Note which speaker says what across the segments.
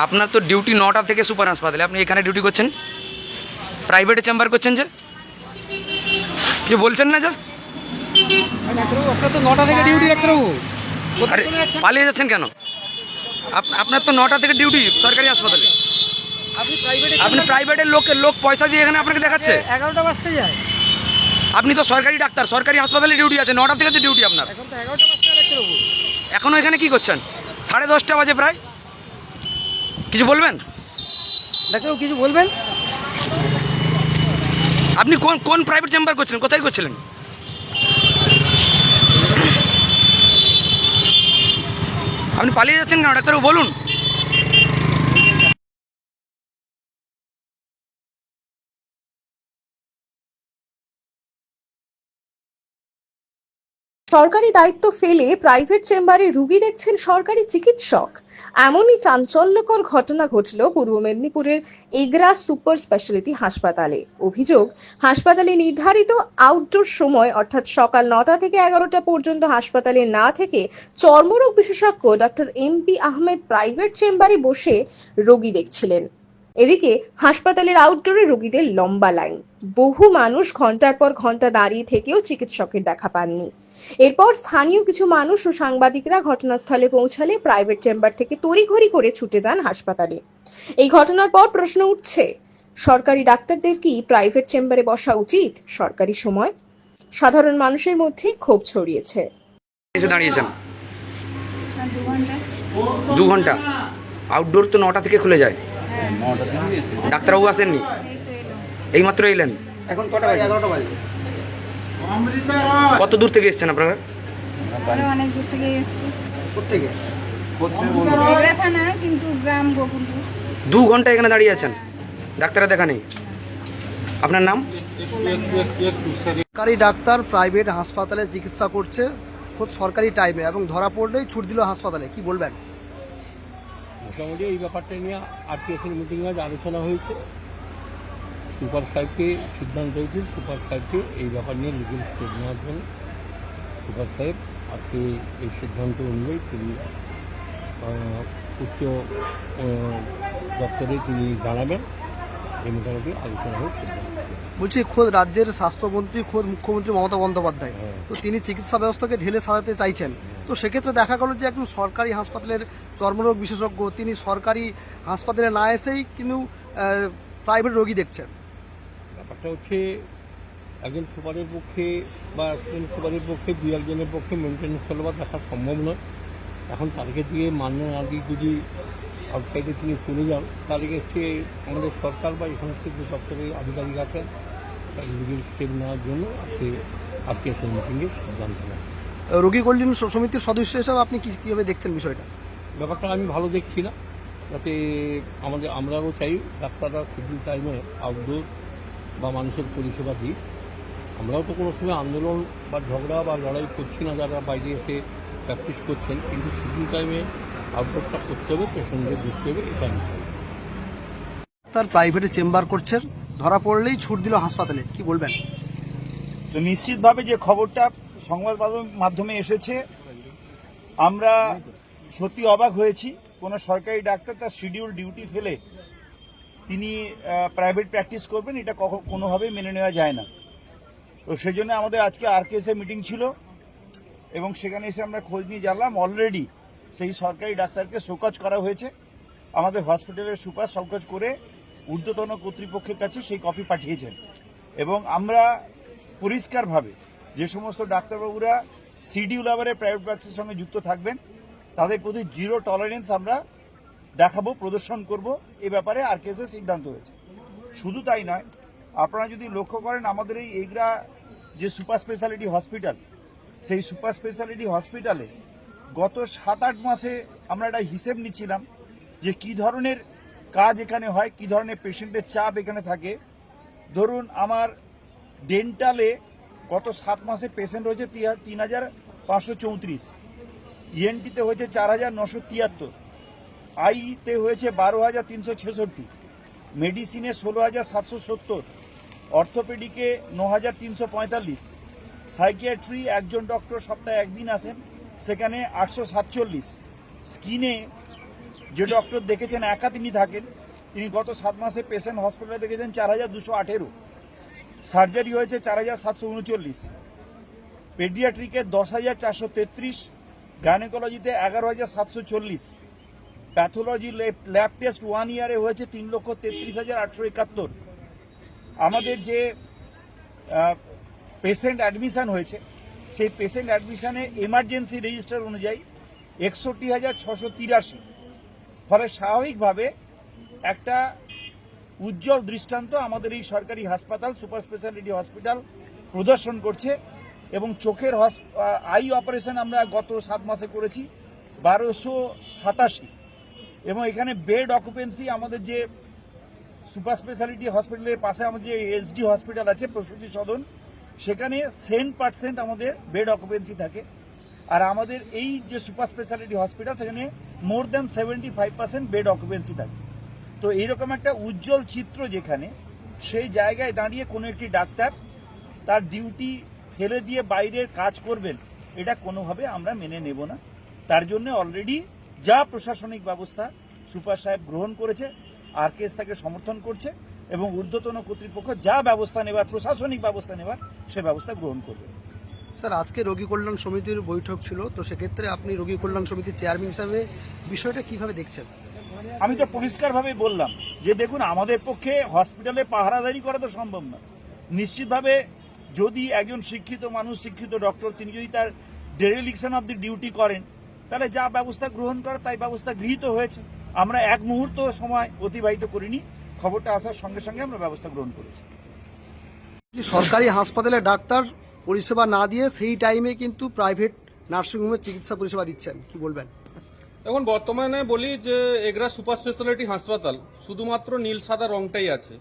Speaker 1: আপনার তো ডিউটি নটা থেকে সুপার হাসপাতালে। আপনি এখানে ডিউটি করছেন? প্রাইভেটে চেম্বার করছেন যে? কিছু বলছেন না যে?
Speaker 2: আপনার তো নটা থেকে ডিউটি ডাক্তারবাবু।
Speaker 1: আরে পালিয়ে যাচ্ছেন কেন? আপ- আপনার তো নটা থেকে ডিউটি সরকারি হাসপাতালে।
Speaker 2: আপনি প্রাইভেটে
Speaker 1: আপনি প্রাইভেটের লোকের লোক পয়সা দিয়ে এখানে আপনাকে দেখাচ্ছে?
Speaker 2: এগারোটা বাজতে যায়।
Speaker 1: আপনি তো সরকারি ডাক্তার সরকারি হাসপাতালে ডিউটি আছে নটা থেকে তো ডিউটি আপনার।
Speaker 2: এখন এগারোটা বাজতে
Speaker 1: এখনও এখানে কি করছেন? সাড়ে দশটা বাজে প্রায়? কিছু বলবেন?
Speaker 2: ডাক্তারবাবু কিছু বলবেন?
Speaker 1: আপনি কোন কোন প্রাইভেট চেম্বার করছিলেন? কোথায় করছিলেন? আপনি পালিয়ে যাচ্ছেন কেন? ডাক্তারবাবু বলুন।
Speaker 3: সরকারি দায়িত্ব ফেলে প্রাইভেট চেম্বারে রুগী দেখছেন সরকারি চিকিৎসক। এমনই চাঞ্চল্যকর ঘটনা ঘটল পূর্ব মেদিনীপুরের এগরা সুপার স্পেশালিটি হাসপাতালে। অভিযোগ, হাসপাতালে নির্ধারিত আউটডোর সময়, অর্থাৎ সকাল নটা থেকে এগারোটা পর্যন্ত হাসপাতালে না থেকে চর্মরোগ বিশেষজ্ঞ doctor M P Ahmed private চেম্বারে বসে রোগী দেখছিলেন। এদিকে হাসপাতালের আউটডোরে রোগীদের লম্বা লাইন। বহু মানুষ ঘণ্টার পর ঘণ্টা দাঁড়িয়ে থেকেও চিকিৎসকের দেখা পাননি। এরপর স্থানীয় কিছু মানুষ ও সাংবাদিকরা ঘটনাস্থলে পৌঁছালে প্রাইভেট চেম্বার থেকে তড়িঘড়ি করে ছুটে যান হাসপাতালে। এই ঘটনার পর প্রশ্ন উঠছে সরকারি ডাক্তারদের কি প্রাইভেট চেম্বারে বসা উচিত? সরকারি সময়? সাধারণ মানুষের মধ্যে ক্ষোভ ছড়িয়েছে।
Speaker 1: এসে দাঁড়িয়েছেন।
Speaker 4: দু
Speaker 1: ঘণ্টা। আউটডোর তো নটা থেকে খুলে যায়। ডাক্তারবাবু আসেননি?
Speaker 4: এই তো
Speaker 1: এইমাত্র এলেন? এখন কটা বাজে? এগারোটা বাজে। কত দূর থেকে এসেছেন আপনারা?
Speaker 4: অনেক দূর থেকে এসেছি। থানা কিন্তু গ্রাম গোকুলপুর
Speaker 1: দু ঘণ্টা এখানে দাঁড়িয়ে আছেন। ডাক্তারা দেখা নেই। আপনার নাম?
Speaker 5: সরকারি ডাক্তার প্রাইভেট হাসপাতালে চিকিৎসা করছে খুব সরকারি টাইমে এবং ধরা পড়লেই ছুট দিল হাসপাতালে। কি বলবেন?
Speaker 6: মোটামুটি এই ব্যাপারটা নিয়ে আরটিএসের মিটিং আজ আলোচনা হয়েছে। সুপার সাহেবকে সিদ্ধান্ত হয়েছে সুপার সাহেবকে এই ব্যাপার নিয়ে লিগেল স্টেপ নেওয়ার জন্য। সুপার সাহেব আজকে এই সিদ্ধান্ত অনুযায়ী তিনি উচ্চ দপ্তরে তিনি জানাবেন এই মোটামুটি আলোচনা হয়ে সিদ্ধান্ত
Speaker 5: বলছি খোদ রাজ্যের স্বাস্থ্যমন্ত্রী খোদ মুখ্যমন্ত্রী মমতা বন্দ্যোপাধ্যায়।
Speaker 6: হ্যাঁ।
Speaker 5: তো তিনি চিকিৎসা ব্যবস্থাকে ঢেলে সাজাতে চাইছেন। তো সেক্ষেত্রে দেখা গেল যে একজন সরকারি হাসপাতালের চর্মরোগ বিশেষজ্ঞ তিনি সরকারি হাসপাতালে না এসেই কিন্তু প্রাইভেট রোগী দেখছেন।
Speaker 6: ব্যাপারটা হচ্ছে একজন সুপারের পক্ষে বা অ্যাসিস্ট্যান্ট সুপারের পক্ষে দু একজনের পক্ষে মেনটেন্যান্স চলবার দেখা সম্ভব নয়। এখন তাদেরকে দিয়ে মান্য না দিয়ে যদি আউটসাইডে তিনি চলে যান তার এগেস্টে আমাদের সরকার বা এখান থেকে যে দপ্তরের আধিকারিক আছেন লিগেল স্টেপ নেওয়ার জন্য আজকে আজকে এসে মিটিংয়ের সিদ্ধান্ত নেয়।
Speaker 5: রোগী কল্যাণ সমিতির সদস্য হিসাবে আপনি কি কীভাবে দেখছেন বিষয়টা?
Speaker 6: ব্যাপারটা আমি ভালো দেখছি না। যাতে আমাদের আমরাও চাই ডাক্তাররা শিডিউল টাইমে আউটডোর বা মানুষের পরিষেবা দিই। আমরাও তো কোনো সময় আন্দোলন বা ঝগড়া বা লড়াই করছি না যারা বাইরে এসে প্র্যাকটিস করছেন। কিন্তু শিডিউল টাইমে আউটডোরটা করতে হবে পেশেন্টদের দেখতে হবে এটা আমি চাই।
Speaker 5: তার প্রাইভেটে চেম্বার করছেন। ধরা পড়লেই ছুট দিল হাসপাতালে কি বলবেন?
Speaker 7: তো নিশ্চিতভাবে যে খবরটা সংবাদ মাধ্যম- মাধ্যমে এসেছে আমরা সত্যি অবাক হয়েছি। কোনো সরকারি ডাক্তার তার শিডিউল ডিউটি ফেলে তিনি প্রাইভেট প্র্যাকটিস করবেন, এটা কখ- কোনোভাবেই মেনে নেওয়া যায় না। তো সেজন্য আমাদের আজকে আরকেএসএ মিটিং ছিল, এবং সেখানে এসে আমরা খোঁজ নিয়ে জানলাম অলরেডি সেই সরকারি ডাক্তারকে শোকজ করা হয়েছে। আমাদের হসপিটালের সুপার শোকজ করে ঊর্ধ্বতন কর্তৃপক্ষের কাছে সেই কপি পাঠিয়েছেন। এবং আমরা পরিষ্কারভাবে যে সমস্ত ডাক্তারবাবুরা সিডিউল আবারে প্রাইভেট প্র্যাকটিসের সঙ্গে যুক্ত থাকবেন, তাদের প্রতি জিরো টলারেন্স আমরা দেখাবো, প্রদর্শন করব, এ ব্যাপারে আর কেসে সিদ্ধান্ত হয়েছে। শুধু তাই নয়, আপনারা যদি লক্ষ্য করেন, আমাদের এই এগরা যে সুপার স্পেশালিটি হসপিটাল, সেই সুপার স্পেশালিটি হসপিটালে গত সাত আট মাসে আমরা একটা হিসেব নিচ্ছিলাম যে কি ধরনের কাজ এখানে হয়, কি ধরনের পেশেন্টের চাপ এখানে থাকে। ধরুন, আমার ডেন্টালে গত সাত মাসে পেশেন্ট হয়েছে তিন হাজার পাঁচশো চৌত্রিশ। ইএনটিতে হয়েছে চার হাজার নশো তিয়াত্তর। আইতে হয়েছে বারো হাজার তিনশো ছেষট্টি, মেডিসিনে ষোলো হাজার সাতশো সত্তর, অর্থোপেডিকে ন হাজার তিনশো পঁয়তাল্লিশ, সাইকিয়াট্রি একজন ডক্টর সপ্তাহে একদিন আসেন, সেখানে আটশো সাতচল্লিশ, স্কিনে যে ডক্টর দেখেছেন একা তিনি থাকেন, তিনি গত সাত মাসে পেশেন্ট হসপিটালে দেখেছেন চার হাজার দুশো আঠেরো, সার্জারি হয়েছে চার হাজার সাতশো উনচল্লিশ, পেডিয়াট্রিকে দশ হাজার চারশো তেত্রিশ, গাইনোকোলজিতে এগারো হাজার সাতশো চল্লিশ প্যাথোলজি ল্যাব টেস্ট ওয়ান ইয়ারে হয়েছে তিন লক্ষ তেত্রিশ হাজার আটশো একাত্তর। আমাদের যে পেশেন্ট অ্যাডমিশান হয়েছে, সেই পেশেন্ট অ্যাডমিশানে এমার্জেন্সি রেজিস্টার অনুযায়ী একষট্টি হাজার ছশো তিরাশি। ফলে স্বাভাবিকভাবে একটা উজ্জ্বল দৃষ্টান্ত আমাদের এই সরকারি হাসপাতাল, সুপার স্পেশালিটি হসপিটাল প্রদর্শন করছে এবং চোখের হস- আই অপারেশন আমরা গত সাত মাসে করেছি, বারোশো সাতাশি। এবং এখানে বেড অকুপেন্সি আমাদের যে সুপার স্পেশালিটি হসপিটালের পাশে আমাদের যে এসডি হসপিটাল আছে, প্রসূতি সদন, সেখানে সেন পার্সেন্ট আমাদের বেড অকুপেন্সি থাকে। আর আমাদের এই যে সুপার স্পেশালিটি হসপিটাল, সেখানে more than seventy five percent bed occupancy থাকে। তো এইরকম একটা উজ্জ্বল চিত্র যেখানে, সেই জায়গায় দাঁড়িয়ে কোনো একটি ডাক্তার তার ডিউটি ফেলে দিয়ে বাইরের কাজ করবেন, এটা কোনোভাবে আমরা মেনে নেব না। তার জন্য অলরেডি যা প্রশাসনিক ব্যবস্থা সুপার সাহেব গ্রহণ করেছে আর কেস তাকে সমর্থন করছে এবং ঊর্ধ্বতন কর্তৃপক্ষ যা ব্যবস্থা নেবার প্রশাসনিক ব্যবস্থা নেবার সে ব্যবস্থা গ্রহণ করবে।
Speaker 5: স্যার আজকে রোগী কল্যাণ সমিতির বৈঠক ছিল তো সেক্ষেত্রে আপনি রোগী কল্যাণ সমিতির চেয়ারম্যান হিসাবে বিষয়টা কীভাবে দেখছেন?
Speaker 7: আমি তো পরিষ্কারভাবে বললাম যে দেখুন আমাদের পক্ষে হসপিটালে পাহারাদারি করা তো সম্ভব না। নিশ্চিতভাবে যদি একজন শিক্ষিত মানুষ শিক্ষিত ডক্টর তিনি যদি তার ডেরিলিকশন অফ দি ডিউটি করেন তাহলে যা ব্যবস্থা গ্রহণ করে তাই ব্যবস্থা গৃহীত হয়েছে। আমরা এক মুহূর্ত সময় অতিবাহিত করিনি। খবরটা আসার সঙ্গে সঙ্গে আমরা ব্যবস্থা গ্রহণ করেছি।
Speaker 5: যে সরকারি হাসপাতালে ডাক্তার পরিষেবা না দিয়ে সেই টাইমে কিন্তু প্রাইভেট নার্সিংহোমে চিকিৎসা পরিষেবা দিচ্ছেন। কি বলবেন?
Speaker 2: এখন বর্তমানে বলি যে এগরা সুপার স্পেশালিটি হাসপাতাল শুধুমাত্র নীল সাদা রংটাই আছে।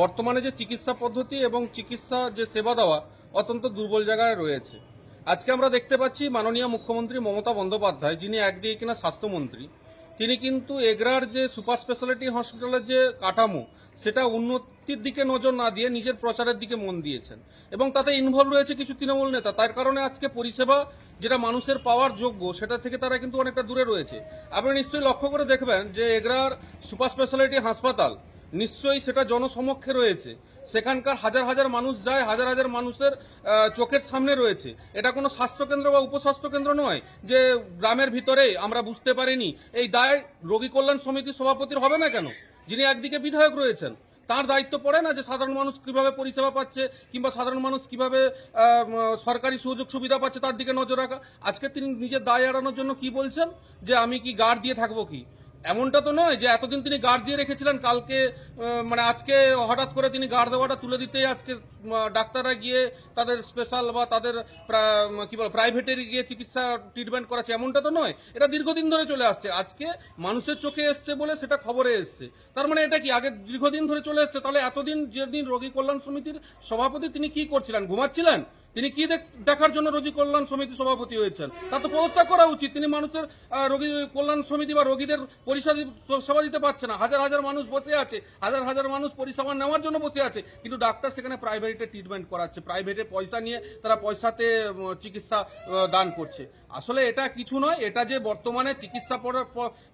Speaker 2: বর্তমানে যে চিকিৎসা পদ্ধতি এবং চিকিৎসা যে সেবা দেওয়া অত্যন্ত দুর্বল জায়গায় রয়েছে। আজকে আমরা দেখতে পাচ্ছি মাননীয় মুখ্যমন্ত্রী মমতা বন্দ্যোপাধ্যায়, যিনি একদিকে কিনা স্বাস্থ্যমন্ত্রী। তিনি কিন্তু এগরার যে সুপার স্পেশালিটি হসপিটালের যে কাঠামো, সেটা উন্নতির দিকে নজর না দিয়ে নিজের প্রচারের দিকে মন দিয়েছেন। এবং তাতে ইনভলভ রয়েছে কিছু তৃণমূল নেতা। তার কারণে আজকে পরিষেবা, যেটা মানুষের পাওয়ার যোগ্য, সেটা থেকে তারা কিন্তু অনেকটা দূরে রয়েছে। আপনি নিশ্চয়ই লক্ষ্য করে দেখবেন যে এগরার সুপার স্পেশালিটি হাসপাতাল, নিশ্চয়ই সেটা জনসমক্ষে রয়েছে। সেখানকার হাজার হাজার মানুষ যায়, হাজার হাজার মানুষের চোখের সামনে রয়েছে। এটা কোনো স্বাস্থ্যকেন্দ্র বা উপস্বাস্থ্য কেন্দ্র নয় যে গ্রামের ভিতরে আমরা বুঝতে পারিনি। এই দায় রোগী কল্যাণ সমিতির সভাপতির হবে না কেন? যিনি একদিকে বিধায়ক রয়েছেন, তার দায়িত্ব পড়ে না যে সাধারণ মানুষ কীভাবে পরিষেবা পাচ্ছে কিংবা সাধারণ মানুষ কীভাবে সরকারি সুযোগ সুবিধা পাচ্ছে তার দিকে নজর রাখা? আজকে তিনি নিজের দায় এড়ানোর জন্য কি বলছেন? যে আমি কি গার্ড দিয়ে থাকব কি? এমনটা তো নয় যে এতদিন তিনি গার্ড দিয়ে রেখেছিলেন, কালকে মানে আজকে হঠাৎ করে তিনি গার্ড দেওয়াটা তুলে দিতেই আজকে ডাক্তাররা গিয়ে তাদের স্পেশাল বা তাদের কি বলে প্রাইভেটের গিয়ে চিকিৎসা ট্রিটমেন্ট করাচ্ছে, এমনটা তো নয়। এটা দীর্ঘদিন ধরে চলে আসছে। আজকে মানুষের চোখে এসছে বলে সেটা খবরে এসছে। তার মানে এটা কি, আগে দীর্ঘদিন ধরে চলে এসছে, তাহলে এতদিন যেদিন রোগী কল্যাণ সমিতির সভাপতি তিনি কি করছিলেন? ঘুমাচ্ছিলেন? তিনি কি দেখ- দেখার জন্য রোগী কল্যাণ সমিতি সভাপতি হয়েছেন? তা তো পদত্যাগ করা উচিত। তিনি মানুষের রোগী কল্যাণ সমিতি বা রোগীদের পরিষেবা সেবা দিতে পারছে না। হাজার হাজার মানুষ বসে আছে। হাজার হাজার মানুষ পরিষেবা নেওয়ার জন্য বসে আছে। কিন্তু ডাক্তার সেখানে প্রাইভেটে ট্রিটমেন্ট করাচ্ছে। প্রাইভেটে পয়সা নিয়ে তারা পয়সাতে চিকিৎসা দান করছে। আসলে এটা কিছু নয়, এটা যে বর্তমানে চিকিৎসা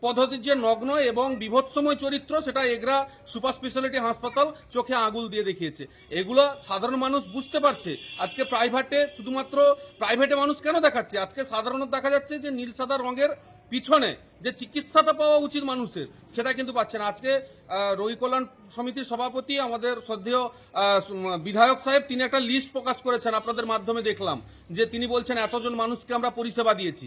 Speaker 2: পদ্ধতির যে নগ্ন এবং বিভৎসময় চরিত্র, সেটা এগরা সুপার স্পেশালিটি হাসপাতাল চোখে আঙুল দিয়ে দেখিয়েছে। এগুলো সাধারণ মানুষ বুঝতে পারছে। আজকে প্রাইভেটে শুধুমাত্র প্রাইভেটে মানুষ কেন দেখাচ্ছে? আজকে সাধারণত দেখা যাচ্ছে যে নীল সাদা রঙের পিছনে যে চিকিৎসাটা পাওয়া উচিত মানুষের, সেটা কিন্তু পাচ্ছে না। আজকে রোগী কল্যাণ সমিতির সভাপতি আমাদের শ্রদ্ধেয় বিধায়ক সাহেব, তিনি একটা লিস্ট প্রকাশ করেছেন আপনাদের মাধ্যমে দেখলাম, যে তিনি বলছেন এতজন মানুষকে আমরা পরিষেবা দিয়েছি।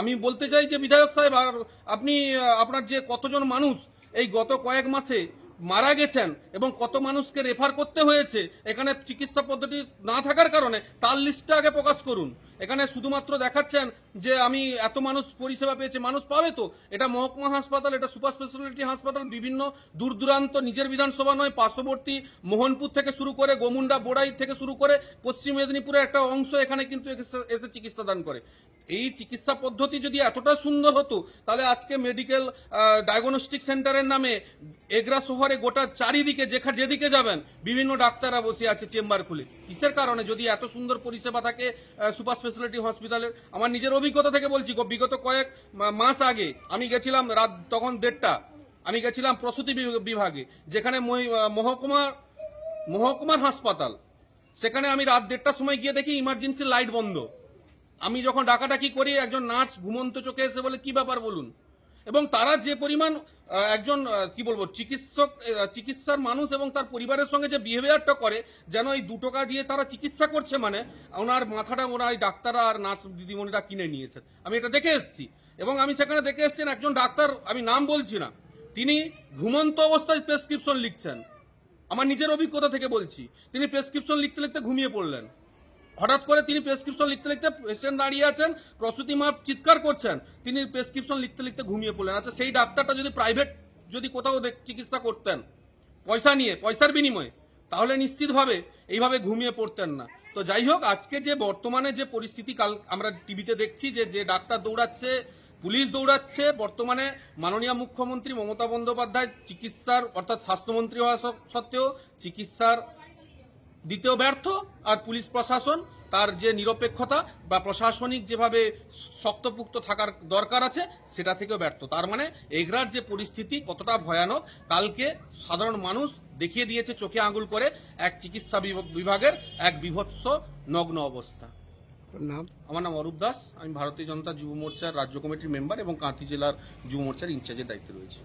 Speaker 2: আমি বলতে চাই যে বিধায়ক সাহেব, আর আপনি আপনার যে কতজন মানুষ এই গত কয়েক মাসে মারা গেছেন এবং কত মানুষকে রেফার করতে হয়েছে, এখানে চিকিৎসা পদ্ধতি না থাকার কারণে, তার লিস্টটা আগে প্রকাশ করুন। এখানে শুধুমাত্র দেখাচ্ছেন যে আমি এত মানুষ পরিষেবা পেয়েছে, মানুষ পাবে তো। এটা মহকুমা হাসপাতাল, এটা সুপার স্পেশালিটি হাসপাতাল, বিভিন্ন দূর দূরান্ত, নিজের বিধানসভা নয়, পার্শ্ববর্তী মোহনপুর থেকে শুরু করে, গোমুন্ডা, বোড়াই থেকে শুরু করে, পশ্চিম মেদিনীপুরের একটা অংশ এখানে কিন্তু এসে- চিকিৎসা দান করে। এই চিকিৎসা পদ্ধতি যদি এতটা সুন্দর হতো, তাহলে আজকে মেডিকেল ডায়াগনস্টিক সেন্টারের নামে এগরা শহরে গোটা চারিদিকে যেখা, যেদিকে যাবেন, বিভিন্ন ডাক্তাররা বসে আছে চেম্বার খুলে। কিসের কারণে? যদি এত সুন্দর পরিষেবা থাকে সুপার স্পেশালিটি হসপিটালের আমার নিজের অভিজ্ঞতা থেকে বলছি বিগত কয়েক মাস আগে আমি গেছিলাম রাত তখন দেড়টা, আমি গেছিলাম প্রসূতি বিভাগে, যেখানে মহকুমার মহকুমার হাসপাতাল। সেখানে আমি রাত দেড়টার সময় গিয়ে দেখি ইমার্জেন্সি লাইট বন্ধ। আমি যখন ডাকাডাকি করি, একজন নার্স ঘুমন্ত চোখে এসে বলে, কি ব্যাপার বলুন? এবং তারা যে পরিমাণ একজন কি বলব, চিকিৎসক চিকিৎসার মানুষ এবং তার পরিবারের সঙ্গে যে বিহেভিয়ারটা করে, যেন এই দু টাকা দিয়ে তারা চিকিৎসা করছে মানে ওনার মাথাটা ওরা এই ডাক্তাররা আর নার্স দিদিমণিরা কিনে নিয়েছেন। আমি এটা দেখে এসেছি এবং আমি সেখানে দেখে এসেছেন একজন ডাক্তার, আমি নাম বলছি না, তিনি ঘুমন্ত অবস্থায় প্রেসক্রিপশন লিখছেন। আমার নিজের অভিজ্ঞতা থেকে বলছি, তিনি প্রেসক্রিপশন লিখতে লিখতে ঘুমিয়ে পড়লেন। হঠাৎ করে তিনি প্রেসক্রিপশন লিখতে লিখতে পেশেন্ট দাঁড়িয়ে আছেন, প্রসূতি মা চিৎকার করছেন, তিনি প্রেসক্রিপশন লিখতে লিখতে ঘুমিয়ে পড়লেন। আচ্ছা সেই ডাক্তারটা যদি প্রাইভেট যদি কোথাও চিকিৎসা করতেন, পয়সা নিয়ে, পয়সার বিনিময়ে, তাহলে নিশ্চিতভাবে এইভাবে ঘুমিয়ে পড়তেন না। তো যাই হোক, আজকে যে বর্তমানে যে পরিস্থিতি, কাল আমরা টিভিতে দেখছি যে যে ডাক্তার দৌড়াচ্ছে, পুলিশ দৌড়াচ্ছে, বর্তমানে মাননীয় মুখ্যমন্ত্রী মমতা বন্দ্যোপাধ্যায় চিকিৎসার, অর্থাৎ স্বাস্থ্যমন্ত্রী হওয়া সত্ত্বেও চিকিৎসার দিতেও ব্যর্থ আর পুলিশ প্রশাসন তার যে নিরপেক্ষতা বা প্রশাসনিক যেভাবে শক্তপুক্ত থাকার দরকার আছে সেটা থেকেও ব্যর্থ। তার মানে এগরার যে পরিস্থিতি কতটা ভয়ানক কালকে সাধারণ মানুষ দেখিয়ে দিয়েছে চোখে আঙুল করে এক চিকিৎসা বিভাগের এক বিভৎস নগ্ন অবস্থা।
Speaker 5: নাম?
Speaker 2: আমার নাম অরূপ দাস। আমি ভারতীয় জনতা যুব মোর্চার রাজ্য কমিটির মেম্বার এবং কাঁথি জেলার যুব মোর্চার ইনচার্জের দায়িত্বে রয়েছি।